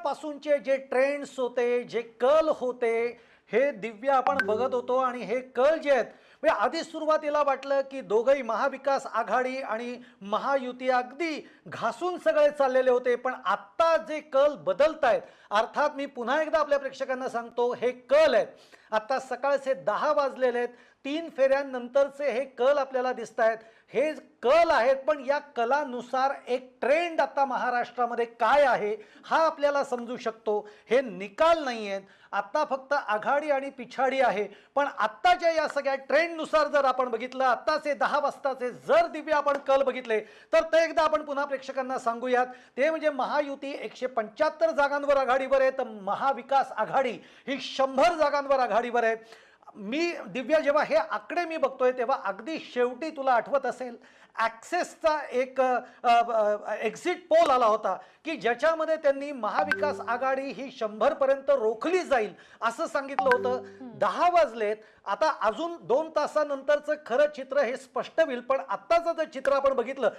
सकाळपासूनचे जे ट्रेंड्स होते जे कल होते हे दिव्य आपण बघत होतो आणि हे कल जे आहेत म्हणजे आधी सुरुवातीला वाटलं की दोघंही महाविकास आघाडी आणि महायुती अगदी घासून सगळे चाललेले होते पण आत्ता जे कल बदलत आहेत अर्थात मी पुन्हा एकदा आपल्या प्रेक्षकांना सांगतो हे कल आहेत. आत्ता सकाळचे दहा वाजलेले आहेत तीन फेऱ्यांनंतरचे हे कल आपल्याला दिसत आहेत हे कल आहेत पण या कलानुसार एक ट्रेंड आता महाराष्ट्रामध्ये काय आहे हा आपल्याला समजू शकतो. हे निकाल नाही आहेत आत्ता फक्त आघाडी आणि पिछाडी आहे. पण आत्ताच्या या सगळ्या ट्रेंडनुसार जर आपण बघितलं आत्ताचे दहा वाजताचे जर दिव्य आपण कल बघितले तर ते एकदा आपण पुन्हा प्रेक्षकांना सांगूयात. ते म्हणजे महायुती एकशे पंच्याहत्तर जागांवर आघाडीवर आहे तर महाविकास आघाडी ही शंभर जागांवर आघाडीवर आहे. मी दिव्या जेव्हा हे आकडे मी बघतोय तेव्हा अगदी शेवटी तुला आठवत असेल ॲक्सेसचा एक एक्झिट पोल आला होता की ज्याच्यामध्ये त्यांनी महाविकास आघाडी ही शंभरपर्यंत रोखली जाईल असं सांगितलं होतं. दहा वाजलेत. आता अजून दोन तासानंतरचं खरं चित्र हे स्पष्ट होईल पण आत्ताचं जर चित्र आपण बघितलं